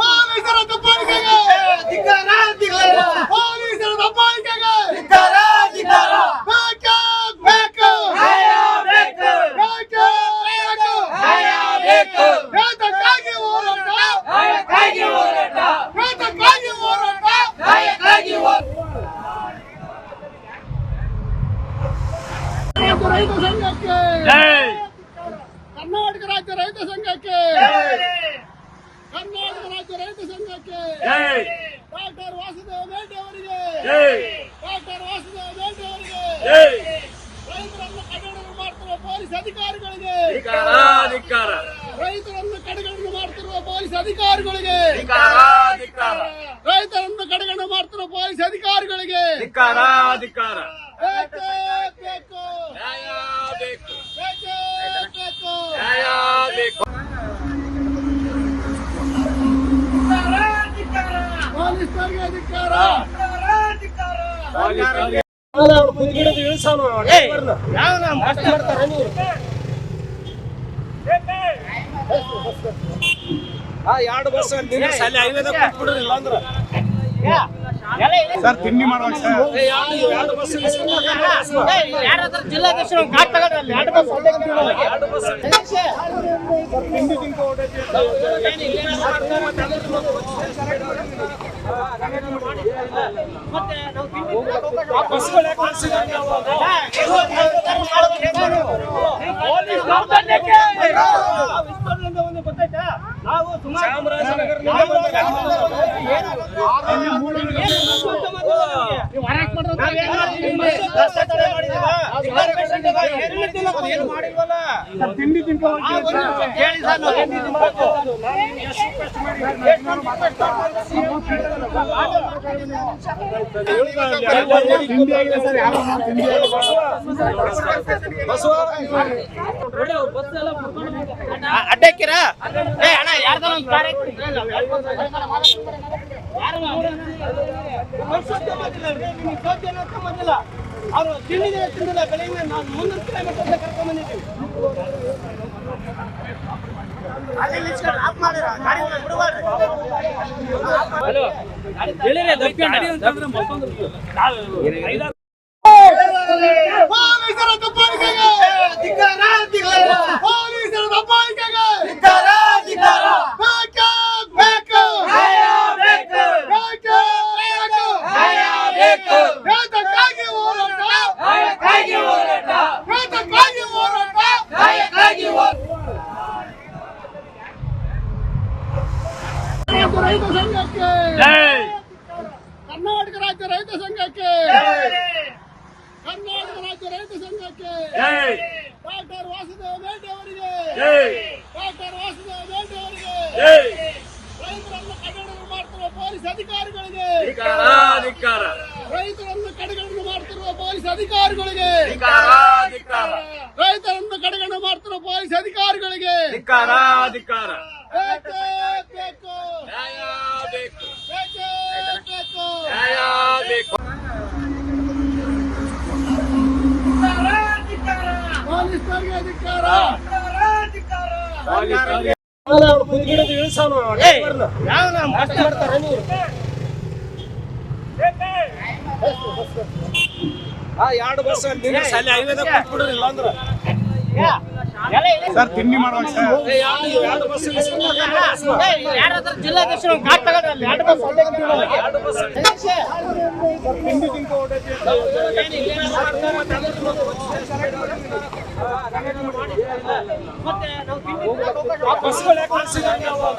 ಪೊಲೀಸರ ದಬ್ಬಾಳಿಕೆಗೆ ಪೊಲೀಸರ ದಬ್ಬಾಳಿಕೆಗೆ ಬೇಕೇ ಬೇಕು. ಬೇಕೇ. ಬೇಕು ವೇತಕ್ಕಾಗಿ ಹೋರಾಟ. ವೇತಕ್ಕಾಗಿ ಹೋರಾಟ. ರಾಜ್ಯ ರೈತ ಸಂಘಕ್ಕೆ ಕರ್ನಾಟಕ ರಾಜ್ಯ ರೈತ ಸಂಘಕ್ಕೆ ಕರ್ನಾಟಕ ರಾಜ್ಯ ರೈತ ಸಂಘಕ್ಕೆ ಡಾಕ್ಟರ್ ವಾಸುದೇವ ಬೇಟೆ ಅವರಿಗೆ ಡಾಕ್ಟರ್ ವಾಸುದೇವ ಬೇಟೆ ಅವರಿಗೆ ರೈತರನ್ನು ಕಡೆಗಣನೆ ಮಾಡ್ತಿರುವ ಪೊಲೀಸ್ ಅಧಿಕಾರಿಗಳಿಗೆ. ರೈತರನ್ನು ಕಡೆಗಣನೆ ಮಾಡ್ತಿರುವ ಪೊಲೀಸ್ ಅಧಿಕಾರಿಗಳಿಗೆ. ರೈತರನ್ನು ಕಡೆಗಣನೆ ಮಾಡ್ತಿರುವ ಪೊಲೀಸ್ ಅಧಿಕಾರಿಗಳಿಗೆ. ಪೊಲೀಸರಿಗೆ ಅಧಿಕಾರ. ಎರಡು ಬಸ್ ಅಲ್ಲಿ ಹೈವೇದಾಗ ಕೂತ್ಬಿಡ್ರಿ ಇಲ್ಲಾಂದ್ರ. ಸರ್ ತಿಂಡಿ ಮಾಡುವಾಗ ಸರ್ ತಿಂಡಿ ನೀವು ಅವಾಗ? ಚಾಮರಾಜನಗರ ತಿಂಡಿ ತಿನ್ಕೊ ಏ ಸರ್. ಯಾರ್ದಾರ ಒಂದು ಸರ್ ಅಣ್ಣ ಯಾರ್ದಾರ ಒಂದು ಕಾರ್ ಅವರು ತಿಂಡಿಗೆ ತಿಂದಿಲ್ಲ ಬೆಳಿಗ್ಗೆ ನಾವು ಮುನ್ನೂರು ಕಿಲೋಮೀಟರ್ ಕರ್ಕೊಂಡ್ ಬಂದಿದ್ದೀವಿ ಪೊಲೀಸರ ದಬ್ಬಾಳಿಕೆಗೆ ಪೊಲೀಸರ ದಬ್ಬಾಳಿಕೆಗೆ ಬೇಕೇ ಬೇಕು ಬೇಕೇ ಬೇಕು ವೇತಕ್ಕಾಗಿ ಹೋರಾಟ. ವೇತಕ್ಕಾಗಿ ಹೋರಾಟ. ರಾಜ್ಯ ರೈತ ಸಂಘಕ್ಕೆ. ಕರ್ನಾಟಕ ರಾಜ್ಯ ರೈತ ಸಂಘಕ್ಕೆ. ಕರ್ನಾಟಕ ರಾಜ್ಯ ರೈತ ಸಂಘಕ್ಕೆ. ಡಾಕ್ಟರ್ ವಾಸುದೇವ ಬೇಟೆ ಅವರಿಗೆ. ಡಾಕ್ಟರ್ ವಾಸುದೇವ ಬೇಟೆ ಅವರಿಗೆ. ರೈತರನ್ನು ಕನ್ನಡ ಮಾಡ್ತಿರುವ ಪೊಲೀಸ್ ಅಧಿಕಾರಿಗಳಿಗೆ ರೈತರನ್ನು ಕಡೆಗಣನೆ ಮಾಡ್ತಿರುವ ಪೊಲೀಸ್ ಅಧಿಕಾರಿಗಳಿಗೆ ರೈತರನ್ನು ಕಡೆಗಣನೆ ಮಾಡ್ತಾರೆ ಪೊಲೀಸ್ ಅಧಿಕಾರಿಗಳಿಗೆ ಅಧಿಕಾರ ಬೇಕು. ಬೇಕೇ. ಬೇಕು. ಎರಡು ಬಸ್ ಅಲ್ಲಿ ಹೈವೇದಾಗ ಕೂತ್ಬಿಡ್ರಿ ಇಲ್ಲಾಂದ್ರ ಸರ್ ತಿಂಡಿ ಮಾಡುವಾಗ ಜಿಲ್ಲಾಧ್ಯಕ್ಷರು ಗಾಡ್ ತಗೊಂಡ್ರಲ್ಲ ಎರಡು ಬಸ್ ಅಲ್ಲೇ ನಿಂತಿರೋದು. ಎರಡು ಬಸ್ ತಿಂಡಿ ತಿನ್ಕೊ ಹೊರಟೈತಿ ಆ ಬಸ್ಗಳು ಯಾಕೆ ಕಳ್ಸಿದಾರೆ ನೀವು ಅವಾಗ?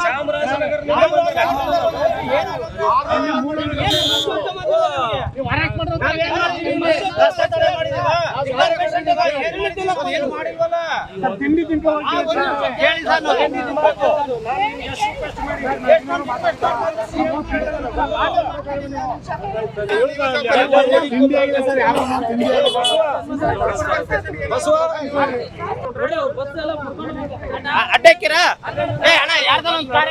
ಚಾಮರಾಜನಗರ ಸರ್ ತಿಂಡಿ ತಿನ್ಕೊ ಹೊರಟೈತಿ ಸರ್. ತಿಂಡಿ ಆಗಿದೆ ಸರ್ ಯಾವ ತಿಂಡಿ ಆಗಿದೆ ಬಸವ? ಅಡ್ಡಕ್ಕಿರ? ಏ ಅಣ್ಣ ಯಾರ್ದಾರ ಒಂದು ಕಾರ್